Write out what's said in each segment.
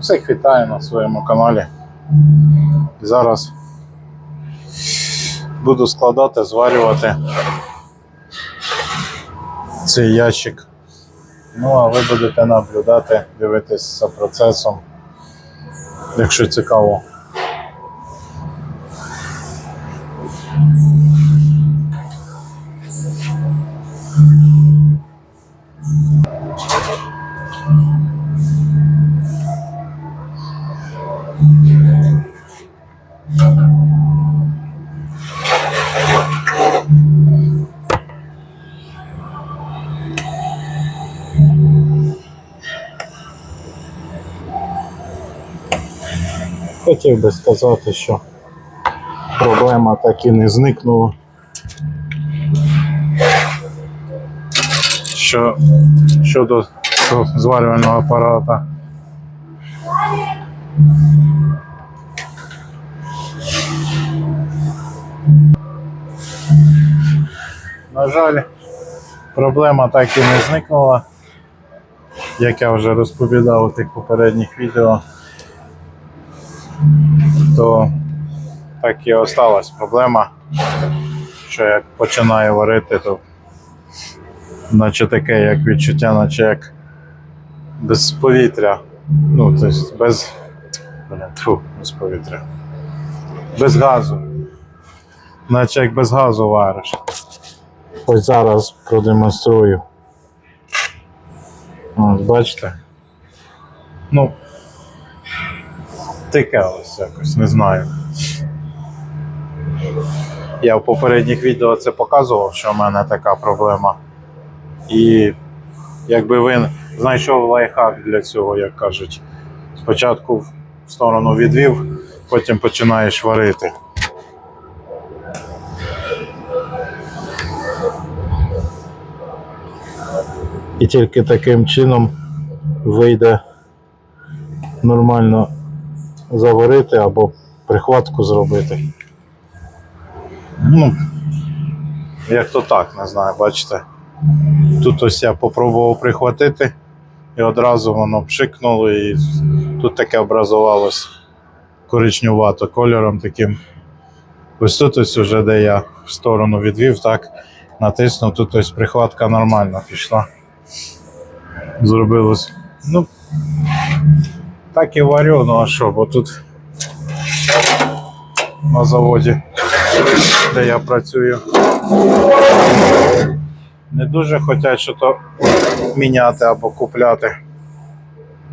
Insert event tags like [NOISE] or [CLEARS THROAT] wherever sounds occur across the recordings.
Всіх вітаю на своєму каналі. Зараз буду складати, зварювати цей ящик. Ну, а ви будете наблюдати, дивитись за процесом, якщо цікаво. Хотів би сказати, що проблема так і не зникнула. Що щодо зварювального апарата. На жаль, проблема так і не зникнула, як я вже розповідав у тих попередніх відео то так і осталась проблема, що як починаю варити, то наче таке як відчуття, наче як без повітря. Ну, тобто без. Тьфу, без повітря. Без газу. Наче як без газу вариш. Ось зараз продемонструю. Ось, бачите? Ну, таке ось якось, не знаю. Я в попередніх відео це показував, що в мене така проблема. І якби він знайшов лайфхак для цього, як кажуть, спочатку в сторону відвів, потім починаєш варити. І тільки таким чином вийде нормально заварити або прихватку зробити. Ну, як то так, не знаю, бачите. Тут ось я попробував прихватити, і одразу воно пшикнуло, і тут таке образувалось коричневато кольором таким. Ось тут ось уже, де я в сторону відвів, так, натиснув, тут ось прихватка нормально пішла. Зробилось. Ну, так і варю, ну а що, бо тут на заводі, де я працюю, не дуже хочуть що то міняти або купляти.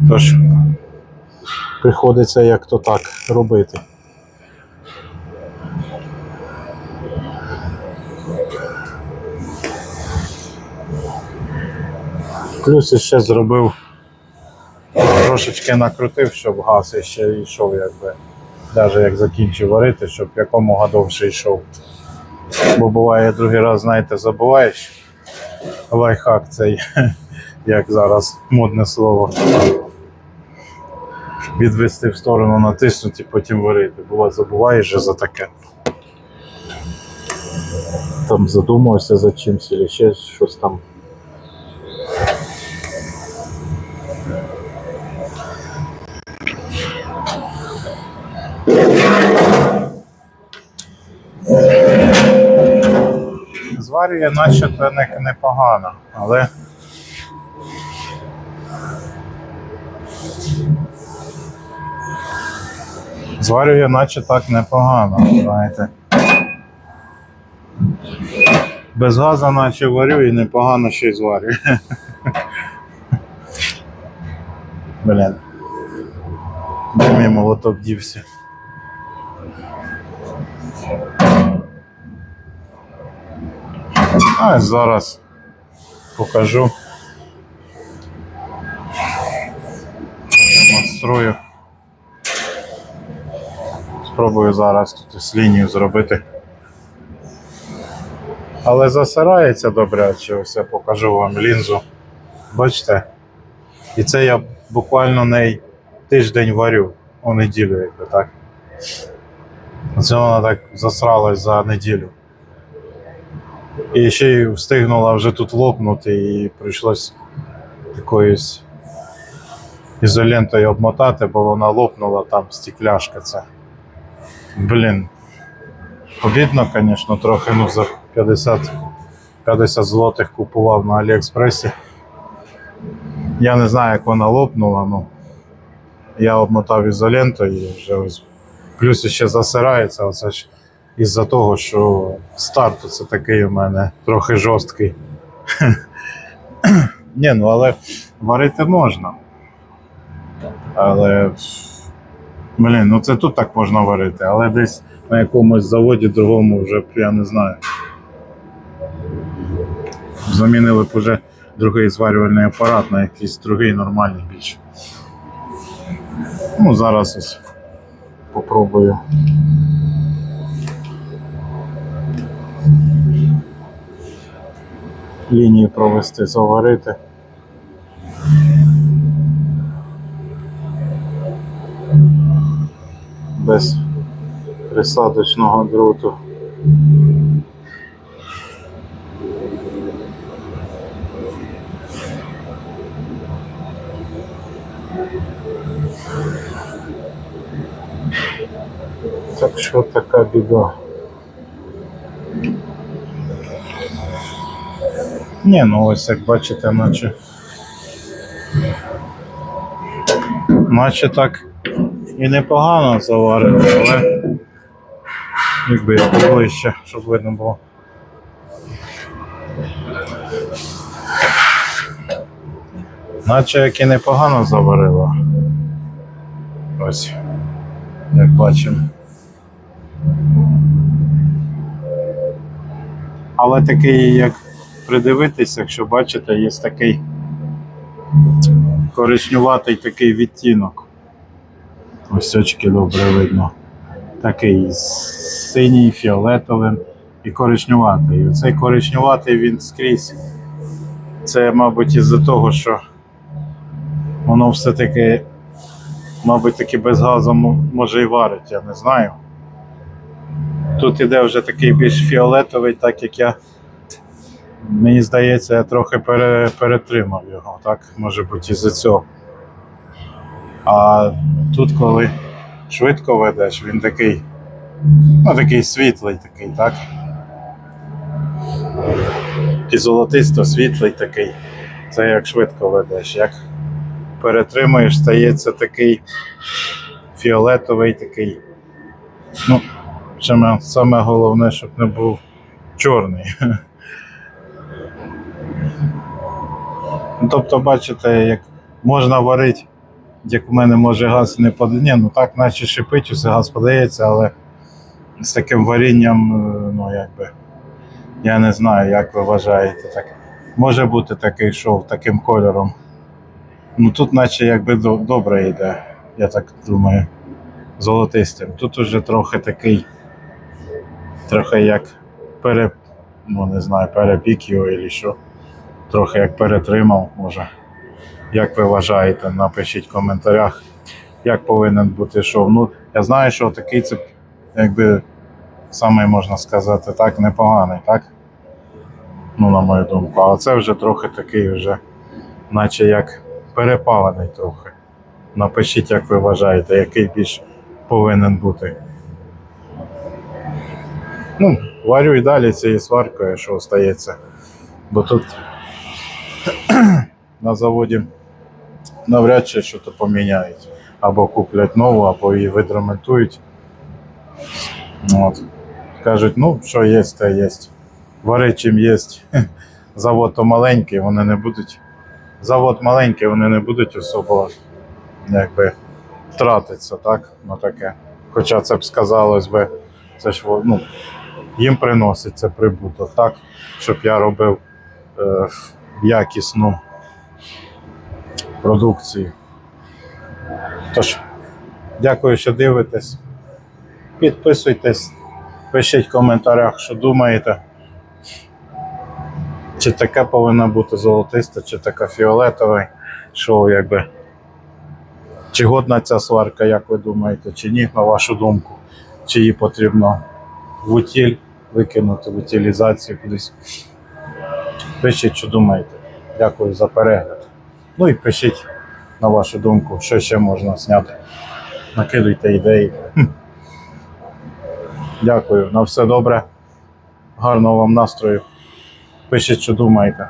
Тож приходиться як то так робити. Плюс ще зробив трошечки накрутив, щоб газ ще йшов, якби. Навіть як закінчив варити, щоб якомога довше йшов. Бо буває другий раз, знаєте, забуваєш. Лайфхак цей, [LAUGHS] як зараз модне слово. Відвести в сторону, натиснути, потім варити. Буває, забуваєш же за таке. Там задумався за чимось, або ще щось там. Зварює наче то не, непогано, але. Зварює наче так непогано, знаєте. Без газу наче варю і непогано ще й зварює. Блін. Де мій молоток дівся? А зараз покажу. Демонструю. Спробую зараз тут ось лінію зробити. Але засирається добряче, ось я покажу вам лінзу. Бачите? І це я буквально неї тиждень варю у неділю, якби так. Це вона так засралась за неділю. І ще й встигнула вже тут лопнути, і прийшлось якоюсь ізолентою обмотати, бо вона лопнула там стекляшка ця. Блін. Обідно, звісно, трохи, ну за 50, 50 злотих купував на Аліекспресі. Я не знаю, як вона лопнула, ну я обмотав ізолентою і вже ось. Плюс ще засирається, оце ж із-за того, що старт це такий у мене трохи жорсткий. [CLEARS THROAT] Ні, ну але варити можна. Але. Блін, ну це тут так можна варити, але десь на якомусь заводі другому вже я не знаю. Замінили б уже другий зварювальний апарат на якийсь другий нормальний більше. Ну, зараз ось попробую. Лінію провести, заварити. Без присадочного дроту. Так що така біда. Ні, ну ось як бачите, наче. Наче так і непогано заварили, але якби я ближче, щоб видно було. Наче як і непогано заварила. Ось, як бачимо. Але такий, як придивитись, якщо бачите, є такий коричневатий такий відтінок. Ось очки добре видно. Такий синій, фіолетовим і коричневатий. І цей коричневатий він скрізь. Це, мабуть, із-за того, що воно все-таки, мабуть, таки без газу може і варить, я не знаю. Тут іде вже такий більш фіолетовий, так як я. Мені здається, я трохи пере, перетримав його, так? Може бути із-за цього. А тут, коли швидко ведеш, він такий, ну такий світлий такий, так? І золотисто світлий такий. Це як швидко ведеш. Як перетримуєш, стається такий фіолетовий такий. Ну, саме головне, щоб не був чорний. [LAUGHS] Ну, Тобто, бачите, як можна варити, як в мене може газ не подає. Ну так, наче шипить, усе газ подається, але з таким варінням, е, ну якби, я не знаю, як ви вважаєте. Так. Може бути такий шов таким кольором. Ну тут, наче якби добре йде, я так думаю, золотистим. Тут уже трохи такий, трохи як пере, ну не знаю, перепік його що. Трохи як перетримав, може. Як ви вважаєте, напишіть в коментарях, як повинен бути шов. Ну, я знаю, що такий це якби саме можна сказати так, непоганий, так? Ну, на мою думку. А це вже трохи такий, вже, наче як перепалений трохи. Напишіть, як ви вважаєте, який більш повинен бути. Ну, варю і далі цією сваркою, що остається. Бо тут на заводі навряд чи щось поміняють. Або куплять нову, або її відремонтують. От. Кажуть, ну, що є, те є. Вари чим є. [LAUGHS] Завод то маленький, вони не будуть. Завод маленький, вони не будуть особо якби тратитися, так? На таке. Хоча це б сказалось би, це ж ну, їм приносить це прибуток, так? Щоб я робив е, якісну продукцію. Тож, дякую, що дивитесь. Підписуйтесь, пишіть в коментарях, що думаєте. Чи таке повинна бути золотиста, чи така фіолетова, що якби. Чи годна ця сварка, як ви думаєте, чи ні, на вашу думку, чи її потрібно в утіль викинути, в утилізацію кудись. Пишіть, що думаєте. Дякую за перегляд. Ну і пишіть на вашу думку, що ще можна зняти. Накидуйте ідеї. Дякую, на все добре. Гарного вам настрою. Пишіть, що думаєте.